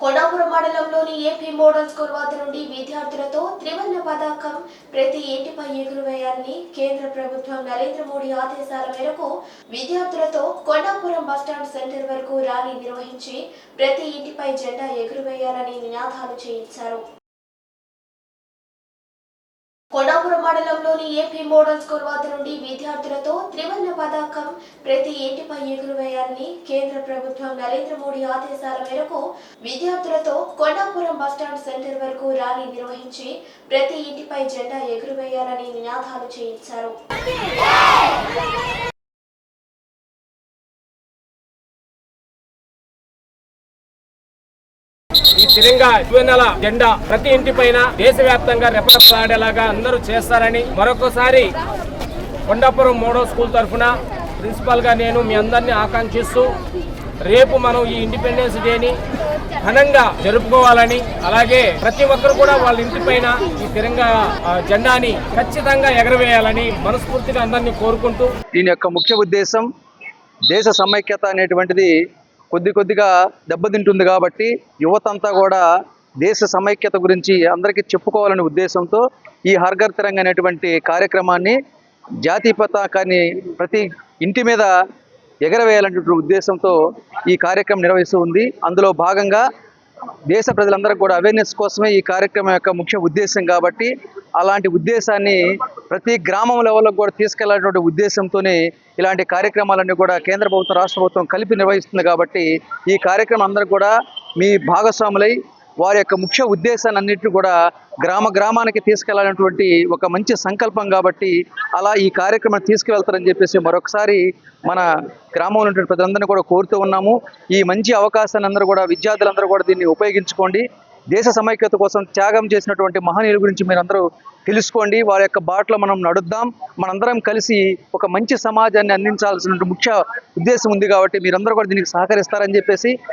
కొండాపురం మండలంలోని AP model school వద్ద నుండి విద్యార్థులతో త్రివర్ణ పతాకం ప్రతి ఇంటిపై ఎగురవేయాలని కేంద్ర ప్రభుత్వం నరేంద్ర మోడీ ఆదేశాల మేరకు విద్యార్థులతో కొండాపురం బస్టాండ్ సెంటర్ వరకు ర్యాలీ నిర్వహించి ప్రతి ఇంటిపై జెండా ఎగురవేయాలని నినాదాలు చేయించారు. కొండాపురం మండలంలోని ఏపీ మోడల్ స్కూల్ వద్ద నుండి విద్యార్థులతో త్రివర్ణ పతాకం ప్రతి ఇంటిపై ఎగురవేయాలని కేంద్ర ప్రభుత్వం నరేంద్ర మోడీ ఆదేశాల మేరకు విద్యార్థులతో కొండాపురం బస్టాండ్ సెంటర్ వరకు ర్యాలీ నిర్వహించి ప్రతి ఇంటిపై జెండా ఎగురవేయాలని నినాదాలు చేయించారు. ఈ తిరంగా యువనల జెండా ప్రతి ఇంటి పైన దేశవ్యాప్తంగా రెపరెపలాడేలాగా అందరూ చేస్తారని మరొకసారి కొండాపురం మోడో స్కూల్ తరఫున ప్రిన్సిపల్గా నేను మీ అందరినీ ఆకాంక్షిస్తూ రేపు మనం ఈ ఇండిపెండెన్స్ డేని ఘనంగా జరుపుకోవాలని అలాగే ప్రతి ఒక్కరు కూడా వాళ్ళ ఇంటి పైన ఈ తిరంగా జెండాని ఖచ్చితంగా ఎగరవేయాలని మనస్ఫూర్తిగా అందరినీ కోరుకుంటూ దీని యొక్క ముఖ్య ఉద్దేశం దేశ సమైక్యత అనేటువంటిది కొద్ది కొద్దిగా దెబ్బతింటుంది కాబట్టి యువత అంతా కూడా దేశ సమైక్యత గురించి అందరికీ చెప్పుకోవాలనే ఉద్దేశంతో ఈ హర్ఘర్ తిరంగ్ అనేటువంటి కార్యక్రమాన్ని జాతీయ పతాకాన్ని ప్రతి ఇంటి మీద ఎగరవేయాలనేటువంటి ఉద్దేశంతో ఈ కార్యక్రమం నిర్వహిస్తూ ఉంది. అందులో భాగంగా దేశ ప్రజలందరికీ కూడా అవేర్నెస్ కోసమే ఈ కార్యక్రమం యొక్క ముఖ్య ఉద్దేశం కాబట్టి అలాంటి ఉద్దేశాన్ని ప్రతి గ్రామం లెవెల్లో కూడా తీసుకెళ్ళాలనే ఉద్దేశంతోనే ఇలాంటి కార్యక్రమాలన్నీ కూడా కేంద్ర ప్రభుత్వం రాష్ట్ర ప్రభుత్వం కలిపి నిర్వహిస్తుంది కాబట్టి ఈ కార్యక్రమం అందరూ కూడా మీ భాగస్వాములై వారి యొక్క ముఖ్య ఉద్దేశాన్ని అన్నింటినీ కూడా గ్రామ గ్రామానికి తీసుకెళ్ళాలనేటువంటి ఒక మంచి సంకల్పం కాబట్టి అలా ఈ కార్యక్రమం తీసుకువెళ్తారని చెప్పేసి మరొకసారి మన గ్రామంలో ఉన్నటువంటి ప్రజలందరినీ కూడా కోరుతూ ఉన్నాము. ఈ మంచి అవకాశాన్ని అందరూ కూడా విద్యార్థులందరూ కూడా దీన్ని ఉపయోగించుకోండి. దేశ సమైక్యత కోసం త్యాగం చేసినటువంటి మహనీయుల గురించి మీరందరూ తెలుసుకోండి. వారి యొక్క బాటలో మనం నడుద్దాం. మనందరం కలిసి ఒక మంచి సమాజాన్ని అందించాల్సిన ముఖ్య ఉద్దేశం ఉంది కాబట్టి మీరందరూ కూడా దీనికి సహకరిస్తారని చెప్పేసి